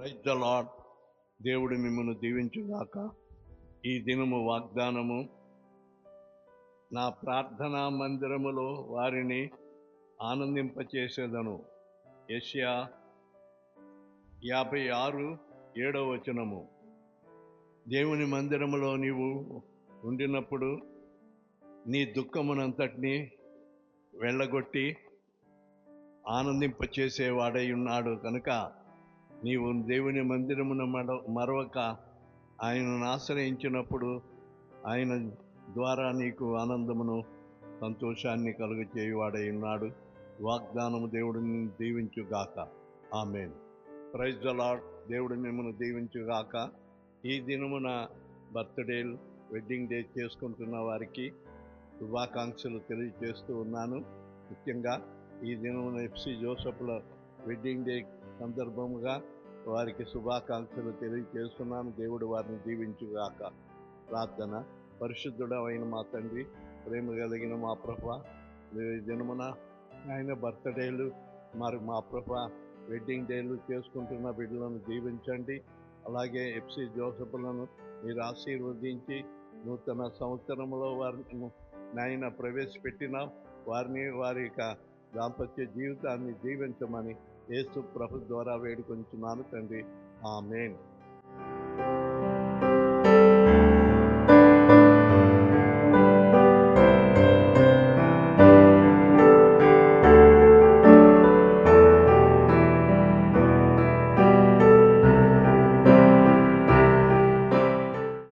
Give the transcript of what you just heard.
Praise the lord దేవుడు మిమ్మల్ని దీవించుగాక. ఈ దినము వాగ్దానము. నా ప్రార్థనా మందిరములో వారిని ఆనందింపచేసేదను. యష్యా యాభై ఆరు ఏడవ వచనము. దేవుని మందిరములో నీవు ఉండినప్పుడు నీ దుఃఖమునంతటిని వెళ్ళగొట్టి ఆనందింపచేసేవాడై ఉన్నాడు. కనుక నీవు దేవుని మందిరమున మడ మరవక ఆయనను ఆశ్రయించినప్పుడు ఆయన ద్వారా నీకు ఆనందమును సంతోషాన్ని కలుగ చేయువాడై ఉన్నాడు. వాగ్దానము దేవుడిని దీవించుగాక. ఆమెన్. ప్రైజ్ ద లాడ్ దేవుడు మిమ్మల్ని దీవించుగాక. ఈ దినమున బర్త్డేలు వెడ్డింగ్ డే చేసుకుంటున్న వారికి శుభాకాంక్షలు తెలియజేస్తూ ఉన్నాను. ముఖ్యంగా ఈ దినమున ఎఫ్సి జోసఫ్ల వెడ్డింగ్ డే సందర్భముగా వారికి శుభాకాంక్షలు తెలియజేస్తున్నాను. దేవుడు వారిని దీవించుగాక. ప్రార్థన. పరిశుద్ధుడమైన మా తండ్రి ప్రేమ కలిగిన మా ప్రభ దినమున ఆయన బర్త్డేలు మరి మా ప్రభ వెడ్డింగ్ డేలు చేసుకుంటున్న బిడ్డలను దీవించండి. అలాగే ఎఫ్సి జోసఫ్లను మీరు ఆశీర్వదించి నూతన సంవత్సరంలో వారిని నాయన ప్రవేశపెట్టిన. వారిని వారి యొక్క దాంపత్య జీవితాన్ని జీవించమని యేసు ప్రభు ద్వారా వేడుకొంచున్నాను తండ్రి. ఆమెన్.